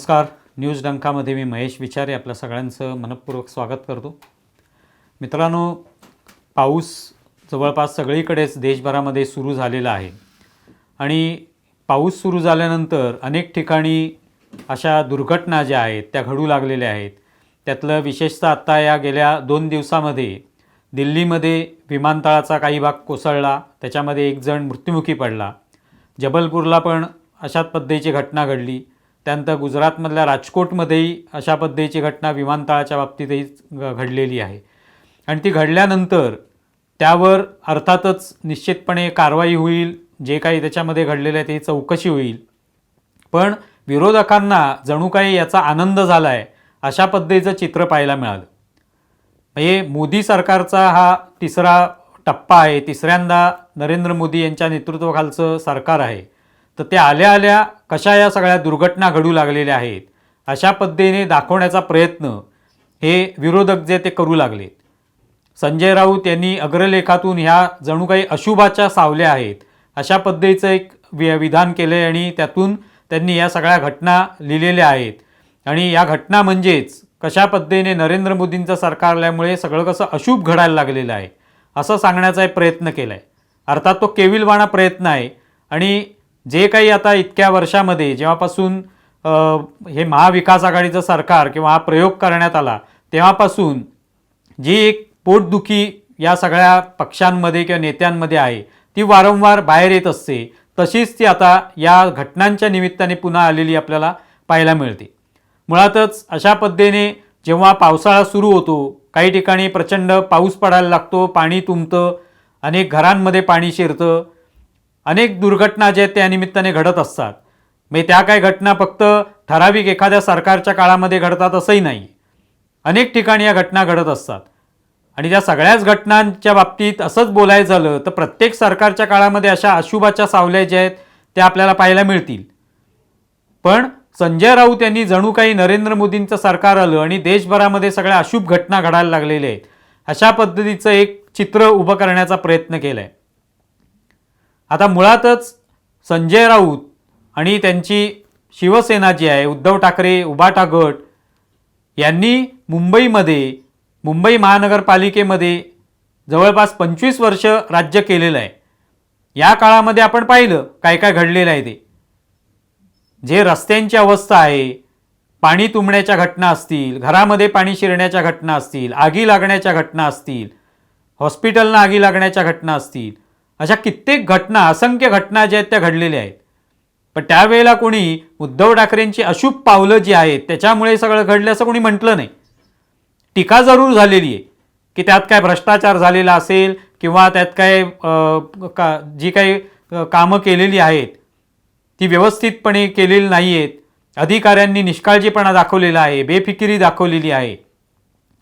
नमस्कार. न्यूज डंकामध्ये मी महेश विचारे आपल्या सगळ्यांचं मनपूर्वक स्वागत करतो. मित्रांनो पाऊस जवळपास सगळीकडेच देशभरामध्ये सुरू झालेला आहे. आणि पाऊस सुरू झाल्यानंतर अनेक ठिकाणी अशा दुर्घटना ज्या आहेत त्या घडू लागलेल्या आहेत. त्यातलं विशेषतः आत्ता या गेल्या दोन दिवसामध्ये दिल्लीमध्ये विमानतळाचा काही भाग कोसळला त्याच्यामध्ये एक जण मृत्युमुखी पडला. जबलपूरला पण अशाच पद्धतीची घटना घडली. त्यानंतर गुजरातमधल्या राजकोटमध्येही अशा पद्धतीची घटना विमानतळाच्या बाबतीतही घ- घडलेली आहे. आणि ती घडल्यानंतर त्यावर अर्थातच निश्चितपणे कारवाई होईल जे काही त्याच्यामध्ये घडलेलं आहे ते चौकशी होईल. पण विरोधकांना जणू काही याचा आनंद झाला आहे अशा पद्धतीचं चित्र पाहायला मिळालं. म्हणजे मोदी सरकारचा हा तिसरा टप्पा आहे तिसऱ्यांदा नरेंद्र मोदी यांच्या नेतृत्वाखालचं सरकार आहे. तर त्या आल्या आल्या कशा या सगळ्या दुर्घटना घडू लागलेल्या आहेत अशा पद्धतीने दाखवण्याचा प्रयत्न हे विरोधक जे ते करू लागले. संजय राऊत यांनी अग्रलेखातून ह्या जणू काही अशुभाच्या सावल्या आहेत अशा पद्धतीचं एक वि विधान केलं आहे आणि त्यातून त्यांनी या सगळ्या घटना लिहिलेल्या आहेत. आणि या घटना म्हणजेच कशा पद्धतीने नरेंद्र मोदींचं सरकार आल्यामुळे सगळं कसं अशुभ घडायला लागलेलं आहे असं सांगण्याचा एक प्रयत्न केला आहे अर्थात तो केविलवाणा प्रयत्न आहे आणि जे काही आता इतक्या वर्षामध्ये जेव्हापासून हे महाविकास आघाडीचं सरकार किंवा हा प्रयोग करण्यात आला तेव्हापासून जी एक पोटदुखी या सगळ्या पक्षांमध्ये किंवा नेत्यांमध्ये आहे ती वारंवार बाहेर येत असते. तशीच ती आता या घटनांच्या निमित्ताने पुन्हा आलेली आपल्याला पाहायला मिळते. मुळातच अशा पद्धतीने जेव्हा पावसाळा सुरू होतो काही ठिकाणी प्रचंड पाऊस पडायला लागतो पाणी तुंबतं अनेक घरांमध्ये पाणी शिरतं अनेक दुर्घटना ज्या आहेत त्या निमित्ताने घडत असतात. म्हणजे त्या काही घटना फक्त ठराविक एखाद्या सरकारच्या काळामध्ये घडतात असंही नाही. अनेक ठिकाणी या घटना घडत असतात. आणि त्या सगळ्याच घटनांच्या बाबतीत असंच बोलायचं झालं तर प्रत्येक सरकारच्या काळामध्ये अशा अशुभाच्या सावल्या ज्या आहेत त्या आपल्याला पाहायला मिळतील. पण संजय राऊत यांनी जणू काही नरेंद्र मोदींचं सरकार आलं आणि देशभरामध्ये सगळ्या अशुभ घटना घडायला लागलेल्या आहेत अशा पद्धतीचं एक चित्र उभं करण्याचा प्रयत्न केला आहे आता मुळातच संजय राऊत आणि त्यांची शिवसेना जी आहे उद्धव ठाकरे उबाटा गट यांनी मुंबईमध्ये मुंबई महानगरपालिकेमध्ये जवळपास पंचवीस वर्ष राज्य केलेलं आहे. या काळामध्ये आपण पाहिलं काय काय घडलेलं आहे ते. जे रस्त्यांची अवस्था आहे पाणी तुंबण्याच्या घटना असतील घरामध्ये पाणी शिरण्याच्या घटना असतील आगी लागण्याच्या घटना असतील हॉस्पिटलना आगी लागण्याच्या घटना असतील अशा कित्येक घटना असंख्य घटना ज्या आहेत त्या घडलेल्या आहेत. पण त्यावेळेला कोणी उद्धव ठाकरेंची अशुभ पावलं जी आहेत त्याच्यामुळे सगळं घडलं असं कोणी म्हटलं नाही. टीका जरूर झालेली आहे की त्यात काय भ्रष्टाचार झालेला असेल किंवा त्यात काय का जी काही कामं केलेली आहेत ती व्यवस्थितपणे केलेली नाही आहेत अधिकाऱ्यांनी निष्काळजीपणा दाखवलेला आहे बेफिकिरी दाखवलेली आहे.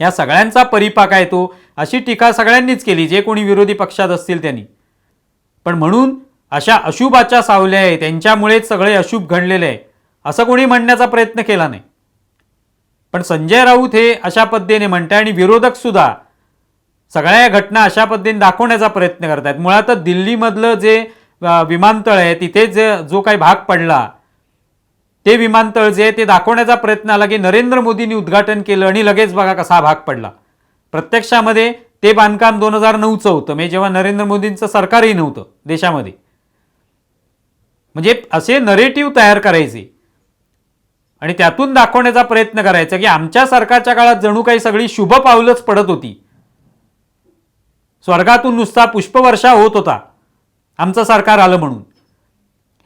या सगळ्यांचा परिपाक आहे तो अशी टीका सगळ्यांनीच केली जे कोणी विरोधी पक्षात असतील त्यांनी. पण म्हणून अशा अशुभाच्या सावल्या आहे त्यांच्यामुळेच सगळे अशुभ घडलेले आहे असं कोणी म्हणण्याचा प्रयत्न केला नाही. पण संजय राऊत हे अशा पद्धतीने म्हणते आणि विरोधक सुद्धा सगळ्या या घटना अशा पद्धतीने दाखवण्याचा प्रयत्न करत आहेत मुळातच दिल्लीमधलं जे विमानतळ आहे तिथे जे जो काही भाग पडला ते विमानतळ जे आहे ते दाखवण्याचा प्रयत्न आला की नरेंद्र मोदींनी उद्घाटन केलं आणि लगेच बघा कसा भाग पडला. प्रत्यक्षामध्ये ते बांधकाम दोन हजार नऊचं होतं. म्हणजे जेव्हा नरेंद्र मोदींचं सरकारही नव्हतं देशामध्ये. म्हणजे असे नरेटिव्ह तयार करायचे. आणि त्यातून दाखवण्याचा प्रयत्न करायचा की आमच्या सरकारच्या काळात जणू काही सगळी शुभ पावलंच पडत होती. स्वर्गातून नुसता पुष्पवर्षा होत होता. आमचं सरकार आलं म्हणून.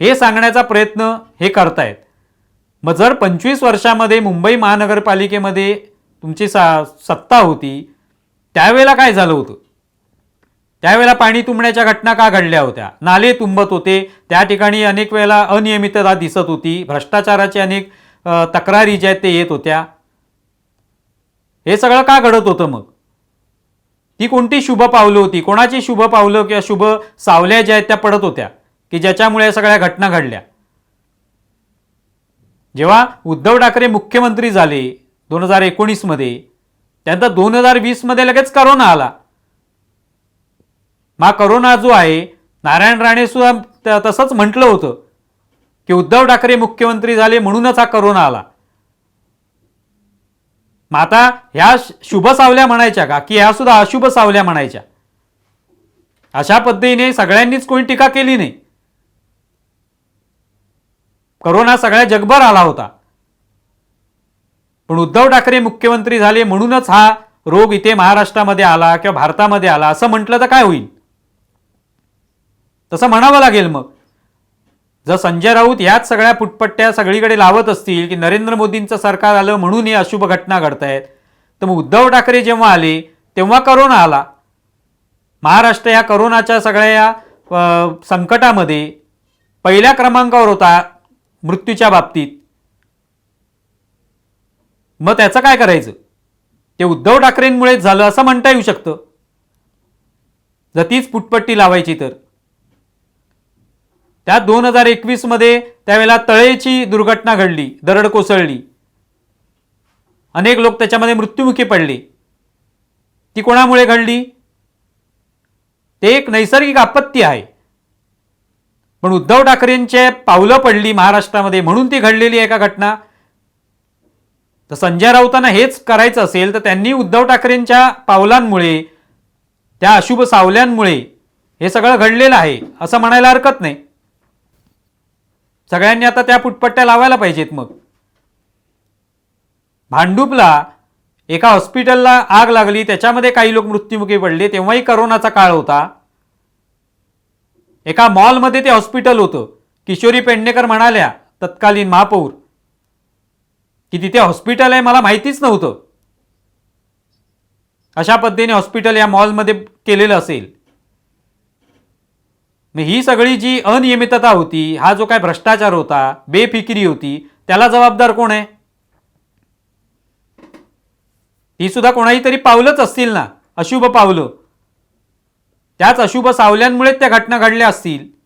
हे सांगण्याचा प्रयत्न हे करतायत. मग जर पंचवीस वर्षामध्ये मुंबई महानगरपालिकेमध्ये तुमची सा सत्ता होती त्यावेळेला काय झालं होतं? त्यावेळेला पाणी तुंबण्याच्या घटना का घडल्या होत्या? नाले तुंबत होते. त्या ठिकाणी अनेक वेळेला अनियमितता दिसत होती. भ्रष्टाचाराचे अनेक तक्रारी ज्या आहेत ते येत होत्या. हे सगळं का घडत होतं मग? ती कोणती शुभ पावलं होती? कोणाची शुभ पावलं किंवा शुभ सावल्या ज्या आहेत त्या पडत होत्या? की ज्याच्यामुळे या सगळ्या घटना घडल्या? जेव्हा उद्धव ठाकरे मुख्यमंत्री झाले दोन हजार एकोणीसमध्ये त्यानंतर दोन हजार वीसमध्ये लगेच करोना आला. मग करोना जो आहे नारायण राणे सुद्धा तसंच म्हटलं होतं की उद्धव ठाकरे मुख्यमंत्री झाले म्हणूनच हा करोना आला. मग आता ह्या शुभ सावल्या म्हणायच्या का? की ह्या सुद्धा अशुभ सावल्या म्हणायच्या? अशा पद्धतीने सगळ्यांनीच कोणी टीका केली नाही. करोना सगळ्या जगभर आला होता. पण उद्धव ठाकरे मुख्यमंत्री झाले म्हणूनच हा रोग इथे महाराष्ट्रामध्ये आला किंवा भारतामध्ये आला असं म्हटलं तर काय होईल? तसं म्हणावं लागेल मग. जर संजय राऊत याच सगळ्या पुटपट्ट्या सगळीकडे लावत असतील की नरेंद्र मोदींचं सरकार आलं म्हणून ही अशुभ घटना घडत आहेत तर मग उद्धव ठाकरे जेव्हा आले तेव्हा करोना आला. महाराष्ट्र या करोनाच्या सगळ्या या संकटामध्ये पहिल्या क्रमांकावर होता मृत्यूच्या बाबतीत. मग त्याचं काय करायचं? ते उद्धव ठाकरेंमुळेच झालं असं म्हणता येऊ शकतं. जर तीच पुटपट्टी लावायची तर. त्यात दोन हजार एकवीसमध्ये त्यावेळेला तळेची दुर्घटना घडली दरड कोसळली. अनेक लोक त्याच्यामध्ये मृत्युमुखी पडले. ती कोणामुळे घडली? ते एक नैसर्गिक आपत्ती आहे. पण उद्धव ठाकरेंचे पावलं पडली महाराष्ट्रामध्ये म्हणून ती घडलेली आहे का घटना? तर संजय राऊतांना हेच करायचं असेल तर त्यांनी उद्धव ठाकरेंच्या पावलांमुळे त्या अशुभ सावल्यांमुळे हे सगळं घडलेलं आहे असं म्हणायला हरकत नाही. सगळ्यांनी आता त्या पुटपट्ट्या लावायला पाहिजेत मग. भांडूपला एका हॉस्पिटलला आग लागली त्याच्यामध्ये काही लोक मृत्युमुखी पडले तेव्हाही करोनाचा काळ होता. एका मॉलमध्ये ते हॉस्पिटल होतं. किशोरी पेडणेकर म्हणाल्या तत्कालीन महापौर की तिथे हॉस्पिटल आहे मला माहितीच नव्हतं. अशा पद्धतीने हॉस्पिटल या मॉलमध्ये केलेलं असेल. मग ही सगळी जी अनियमितता होती हा जो काय भ्रष्टाचार होता बेफिकिरी होती त्याला जबाबदार कोण आहे? ही सुद्धा कोणाही तरी पावलंच असतील ना अशुभ पावलं. त्याच अशुभ सावल्यांमुळेच त्या घटना घडल्या असतील.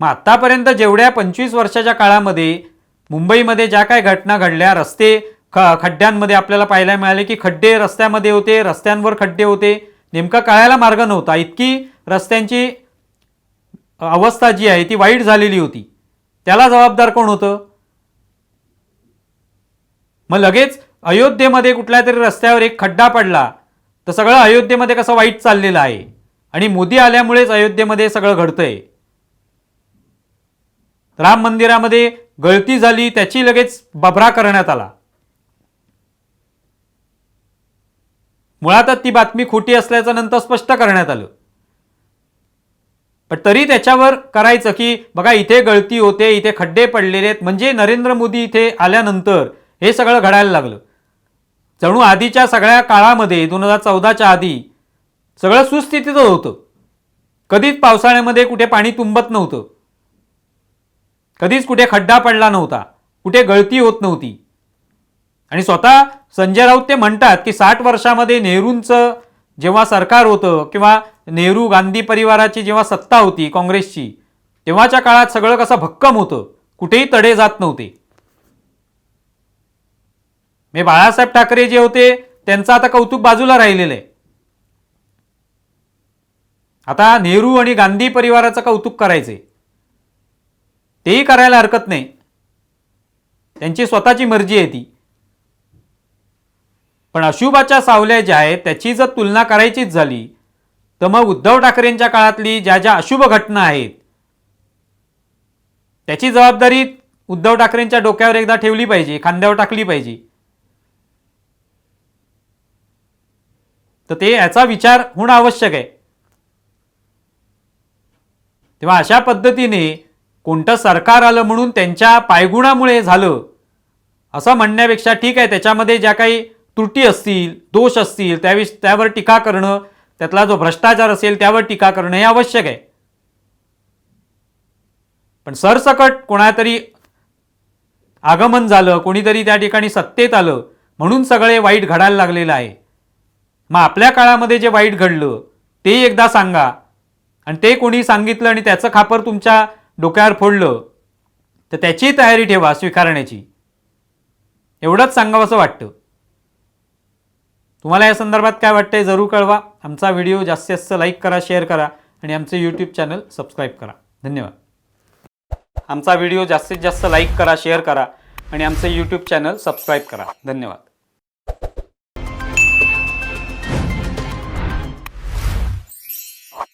मग आत्तापर्यंत जेवढ्या पंचवीस वर्षाच्या काळामध्ये मुंबईमध्ये ज्या काय घटना घडल्या रस्ते ख खड्ड्यांमध्ये आपल्याला पाहायला मिळाले की खड्डे रस्त्यामध्ये होते रस्त्यांवर खड्डे होते. नेमका कळायला मार्ग नव्हता. इतकी रस्त्यांची अवस्था जी आहे ती वाईट झालेली होती. त्याला जबाबदार कोण होतं? मग लगेच अयोध्येमध्ये कुठल्या तरी रस्त्यावर एक खड्डा पडला. तर सगळं अयोध्येमध्ये कसं वाईट चाललेलं आहे? आणि मोदी आल्यामुळेच अयोध्येमध्ये सगळं घडतंय. राम मंदिरामध्ये गळती झाली त्याची लगेच बभरा करण्यात आला. मुळातच ती बातमी खोटी असल्याचं नंतर स्पष्ट करण्यात आलं. पण तरी त्याच्यावर करायचं की बघा इथे गळती होते इथे खड्डे पडलेले आहेत म्हणजे नरेंद्र मोदी इथे आल्यानंतर हे सगळं घडायला लागलं. जणू आधीच्या सगळ्या काळामध्ये दोन हजार चौदाच्या आधी सगळं सुस्थितीतच होतं. कधीच पावसाळ्यामध्ये कुठे पाणी तुंबत नव्हतं. कधीच कुठे खड्डा पडला नव्हता. कुठे गळती होत नव्हती. आणि स्वतः संजय राऊत ते म्हणतात की साठ वर्षामध्ये नेहरूंचं जेव्हा सरकार होतं किंवा नेहरू गांधी परिवाराची जेव्हा सत्ता होती काँग्रेसची तेव्हाच्या काळात सगळं कसं भक्कम होतं कुठेही तडे जात नव्हते. मी बाळासाहेब ठाकरे जे होते त्यांचं आता कौतुक बाजूला राहिलेलं आहे. आता नेहरू आणि गांधी परिवाराचं कौतुक करायचे तेही करायला हरकत नाही. त्यांची स्वतःची मर्जी आहे ती. पण अशुभाच्या सावल्या ज्या आहेत त्याची जर तुलना करायचीच झाली तर मग उद्धव ठाकरेंच्या काळातली ज्या ज्या अशुभ घटना आहेत त्याची जबाबदारी उद्धव ठाकरेंच्या डोक्यावर एकदा ठेवली पाहिजे खांद्यावर टाकली पाहिजे. तर ते याचा विचार होणं आवश्यक आहे. तेव्हा अशा पद्धतीने कोणतं सरकार आलं म्हणून त्यांच्या पायगुणामुळे झालं? असं म्हणण्यापेक्षा ठीक आहे त्याच्यामध्ये ज्या काही त्रुटी असतील दोष असतील त्याविष त्यावर टीका करणं त्यातला जो भ्रष्टाचार असेल त्यावर टीका करणं हे आवश्यक आहे. पण सरसकट कोणातरी आगमन झालं कोणीतरी त्या ठिकाणी सत्तेत आलं म्हणून सगळे वाईट घडायला लागलेलं आहे. मग आपल्या काळामध्ये जे वाईट घडलं ते एकदा सांगा. आणि ते कोणी सांगितलं आणि त्याचं खापर तुमच्या डोक्यावर फोडलं तर त्याची तयारी ठेवा स्वीकारण्याची. एवढंच सांगावं असं वाटतं. तुम्हाला या संदर्भात काय वाटतंय जरूर कळवा. आमचा व्हिडिओ जास्तीत जास्त लाईक करा शेअर करा आणि आमचे यूट्यूब चॅनल सबस्क्राईब करा. धन्यवाद. आमचा व्हिडिओ जास्तीत जास्त लाईक करा शेअर करा आणि आमचं यूट्यूब चॅनल सबस्क्राईब करा. धन्यवाद.